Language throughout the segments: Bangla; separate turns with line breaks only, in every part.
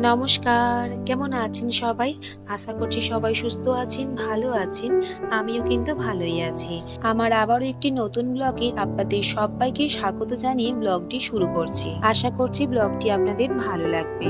নমস্কার, কেমন আছেন সবাই? আশা করছি সবাই সুস্থ আছেন, ভালো আছেন। আমিও কিন্তু ভালোই আছি। আমার আবারও একটি নতুন ব্লগে আপনাদের সবাইকে স্বাগত জানিয়ে ব্লগটি শুরু করছি। আশা করছি ব্লগটি আপনাদের ভালো লাগবে।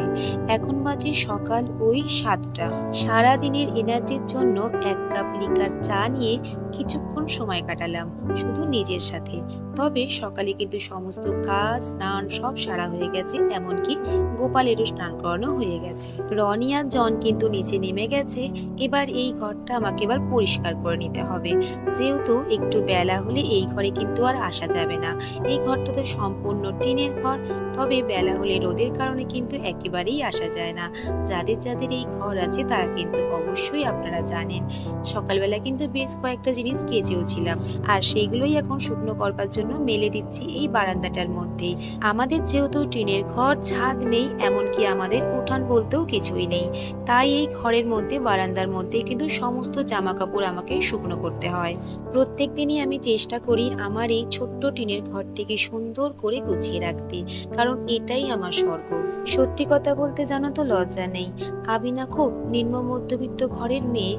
এখন বাজে সকাল ওই সাতটা। সারা দিনের এনার্জির জন্য এক কাপ লিকার চা নিয়ে কিছুক্ষণ সময় কাটালাম, শুধু নিজের সাথে। তবে সকালে কিন্তু সমস্ত কাজ, স্নান সব সারা হয়ে গেছে, এমনকি গোপালেরও স্নান করানো হয়ে গেছে। রনি আর জন কিন্তু নিচে নেমে গেছে। এবার এই ঘরটা আমাকে এবার পরিষ্কার করে নিতে হবে। যেহেতু একটু বেলা হলে এই ঘরে কিন্তু আর আসা যাবে না। এই ঘরটা তো সম্পূর্ণ টিনের ঘর। তবে বেলা হলে রোদের কারণে কিন্তু একেবারেই আসা যায় না। যাদের যাদের এই ঘর আছে তারা কিন্তু অবশ্যই আপনারা জানেন। সকালবেলা কিন্তু বেশ কয়েকটা জিনিস কেচেও ছিলাম। আর সেইগুলোই এখন শুকনো করবার জন্য মেলে দিচ্ছি এই বারান্দাটার মধ্যেই। আমাদের যেহেতু টিনের ঘর, ছাদ নেই, এমনকি আমাদের উঠান বলতেও কিছুই নেই। তাই এই ঘরের মধ্যে, বারান্দার মধ্যে কিন্তু সমস্ত জামা কাপড় আমাকে শুকনো করতে হয়। প্রত্যেক দিনই আমি চেষ্টা করি আমার এই ছোট্ট টিনের ঘরটিকে সুন্দর করে গুছিয়ে রাখতে, কারণ এটাই আমার স্বর্গ। সত্যি কথা বলতে জানো তো লজ্জা নেই। আমি না খুব নিম্ন মধ্যবিত্ত ঘরের মেয়ে।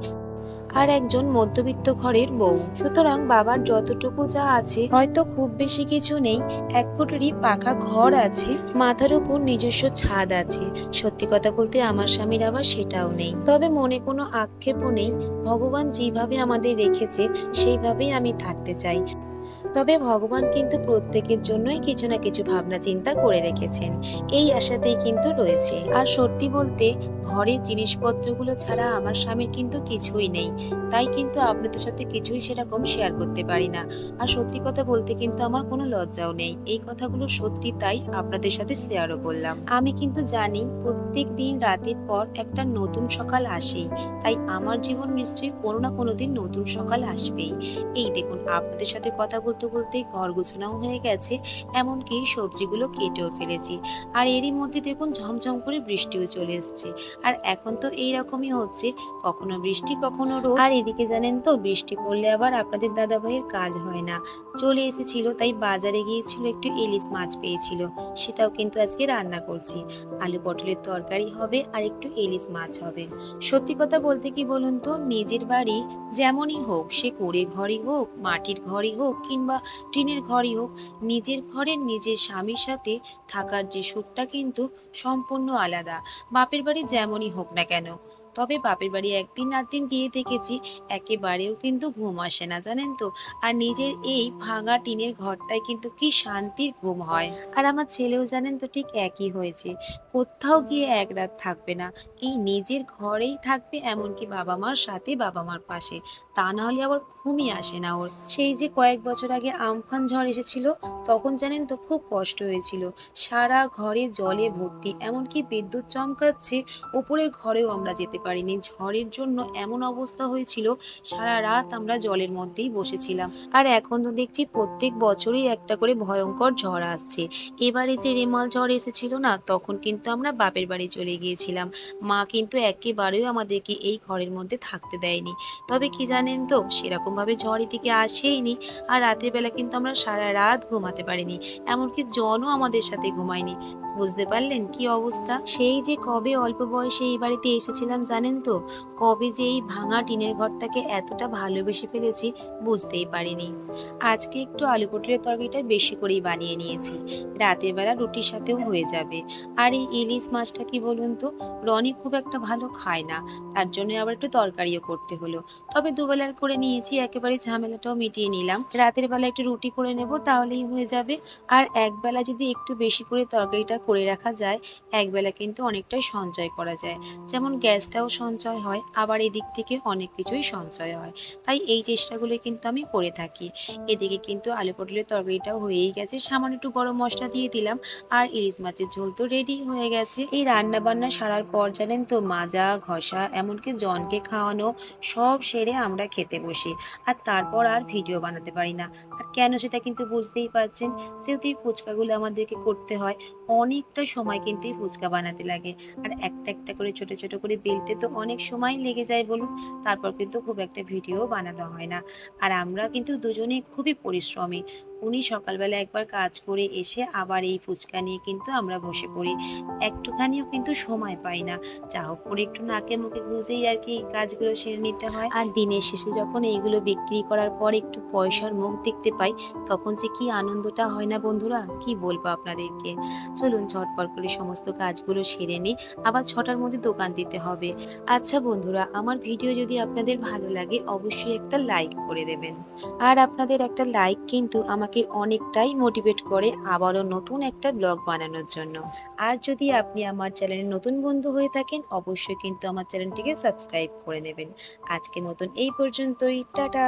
আর একজন মধ্যবিত্ত ঘরের বউ। সুতরাং বাবার যতটুকু যা আছে, হয়তো খুব বেশি কিছু নেই। এক কোটরি পাকা ঘর আছে। মাথার উপর নিজস্ব ছাদ আছে। সত্যি কথা বলতে আমার স্বামীর আবার সেটাও নেই। তবে মনে কোনো আক্ষেপও নেই। ভগবান যেভাবে আমাদের রেখেছে, সেইভাবেই আমি থাকতে চাই। তবে ভগবান কিন্তু প্রত্যেকের জন্যই কিছু না কিছু ভাবনা চিন্তা করে রেখেছেন। এই আশাতেই কিন্তু রয়েছে। আর সত্যি বলতে, ঘরের জিনিসপত্রগুলো ছাড়া আমার স্বামীর কিন্তু কিছুই নেই। তাই কিন্তু আপনাদের সাথে কিছুই সেরকম শেয়ার করতে পারি না। আর সত্যি কথা বলতে কিন্তু আমার কোনো লজ্জাও নেই। এই কথাগুলো সত্যি তাই আপনাদের সাথে শেয়ারও করলাম। আমি কিন্তু জানি, প্রত্যেক দিন রাতের পর একটা নতুন সকাল আসেই। তাই আমার জীবন নিশ্চয়ই কোনো না কোনো দিন নতুন সকাল আসবেই। এই দেখুন, আপনাদের সাথে কথা বলতে বলতে ঘর গোছানোও হয়ে গেছে, এমনকি সবজিগুলো কেটেও ফেলেছি। আর এরই মধ্যে দেখুন ঝমঝম করে বৃষ্টিও চলে এসছে। আর এখন তো এই রকমই হচ্ছে, কখনো বৃষ্টি, কখনো রোদ। আর এদিকে জানেন তো, বৃষ্টি পড়লে আবার আপনাদের দাদা ভাইয়ের কাজ হয় না। চলে এসেছিল, তাই বাজারে গিয়েছিল, একটু ইলিশ মাছ পেয়েছিল। সেটাও কিন্তু আজকে রান্না করছি। আলু পটলের তরকারি হবে আর একটু ইলিশ মাছ হবে। সত্যি কথা বলতে কি বলুন তো, নিজের বাড়ি যেমনই হোক, সে কুড়ে ঘরই হোক, মাটির ঘরই হোক কিংবা টিনের ঘরই হোক, নিজের ঘরের নিজের স্বামীর সাথে থাকার যে সুখটা কিন্তু সম্পূর্ণ আলাদা। বাপের বাড়ি যেমনই হোক না কেন। তবে বাপের বাড়ি একদিন দিন গিয়ে দেখেছি, একেবারেও কিন্তু ঘুম আসে না, জানেন তো? আর নিজের এই ভাঙা টিনের ঘরটায় কিন্তু কি শান্তির ঘুম হয়। আর আমার ছেলেও জানেন তো ঠিক একই হয়েছে, কোথাও গিয়ে এক রাত থাকবে না, এই নিজের ঘরেই থাকবে এমনকি বাবা মার সাথে বাবা মার পাশে, তা না হলে আবার ঘুমই আসে না ওর। সেই যে কয়েক বছর আগে আমফান ঝড় এসেছিল, তখন জানেন তো খুব কষ্ট হয়েছিল, সারা ঘরে জলে ভর্তি, এমনকি বিদ্যুৎ চমকাচ্ছে, ওপরের ঘরেও আমরা যেতে পারিনি। ঝড়ের জন্য এমন অবস্থা হয়েছিল, সারা রাত আমরা জলের মধ্যেই বসেছিলাম। আর এখন তো দেখছি প্রত্যেক বছরই একটা করে ভয়ঙ্কর ঝড় আসছে। এবারে যে রেমাল ঝড় এসেছিল না, তখন কিন্তু আমরা বাপের বাড়ি চলে গিয়েছিলাম। মা কিন্তু একেবারেও আমাদেরকে এই ঘরের মধ্যে থাকতে দেয়নি। তবে কি জানেন তো, সেরকমভাবে ঝড় এদিকে আসেইনি আর রাতের বেলা কিন্তু আমরা সারা রাত ঘুমাতে পারিনি। এমনকি জনও আমাদের সাথে ঘুমায়নি। বুঝতে পারলেন কি অবস্থা? সেই যে কবে অল্প বয়সে এই বাড়িতে এসেছিলাম জানেন তো, কবে যে এই ভাঙা টিনের ঘরটাকে এতটা ভালোবেসে ফেলেছি বুঝতেই পারিনি। আজকে একটু আলু পটলের তরকারিটা বেশি করেই বানিয়ে নিয়েছি। রাতের বেলা রুটির সাথেও হয়ে যাবে। আর এই ইলিশ মাছটা কি বলুন তো, রনি খুব একটা ভালো খায় না। তার জন্য আবার একটু তরকারিও করতে হলো। তবে দুবেলার করে নিয়েছি, একেবারে ঝামেলাটাও মিটিয়ে নিলাম। রাতের বেলা একটু রুটি করে নেব, তাহলেই হয়ে যাবে। আর একবেলা যদি একটু বেশি করে তরকারিটা করে রাখা যায়, একবেলা কিন্তু অনেকটাই সঞ্চয় করা যায়। যেমন গ্যাসটাও সঞ্চয় হয়, আবার এদিক থেকে অনেক কিছুই সঞ্চয় হয়। তাই এই চেষ্টাগুলো কিন্তু আমি করে থাকি। এদিকে কিন্তু আলু পটলের তরকারিটাও হয়েই গেছে। সামান্য একটু গরম মশলা দিয়ে দিলাম। আর ইলিশ মাছের ঝোল তো রেডি হয়ে গেছে। এই রান্না বান্না সারার পর জানেন তো, মাজা, ঘষা, এমনকি জনকে খাওয়ানো, সব সেরে আমরা খেতে বসি। আর তারপর আর ভিডিও বানাতে পারি না। আর কেন সেটা কিন্তু বুঝতেই পারছেন? যেহেতু এই ফুচকাগুলো আমাদেরকে করতে হয়, অনেকটা সময় কিন্তু এই ফুচকা বানাতে লাগে। আর একটা একটা করে ছোট ছোট করে বেলতে তো অনেক সময় লেগে যায় বলুন, তারপর কিন্তু খুব একটা ভিডিও বানানো হয় না। আর আমরা কিন্তু দুজনেই খুবই পরিশ্রমী। উনি সকালবেলা একবার কাজ করে এসে আবার এই ফুচকা নিয়ে কিন্তু আমরা বসে পড়ি। একটুখানিও কিন্তু সময় পাই না। যা হোক করে একটু নাকে মুখে গুঁজেই আর কি কাজগুলো সেরে নিতে হয়। আর দিনের শেষে যখন এইগুলো বিক্রি করার পর একটু পয়সার মুখ দেখতে পাই, তখন যে কি আনন্দটা হয় না বন্ধুরা? কি বলব আপনাদেরকে? চলুন ঝটপট করে সমস্ত কাজগুলো সেরে নিই। আবার ছটার মধ্যে দোকান দিতে হবে। আচ্ছা বন্ধুরা, আমার ভিডিও যদি আপনাদের ভালো লাগে, অবশ্যই একটা লাইক করে দেবেন। আর আপনাদের একটা লাইক কিন্তু আমাকে অনেকটাই মোটিভেট করে আবারও নতুন একটা ব্লগ বানানোর জন্য। আর যদি আপনি আমার চ্যানেলে নতুন বন্ধু হয়ে থাকেন, অবশ্যই কিন্তু আমার চ্যানেলটিকে সাবস্ক্রাইব করে নেবেন। আজকের মতন এই পর্যন্তই। টাটা!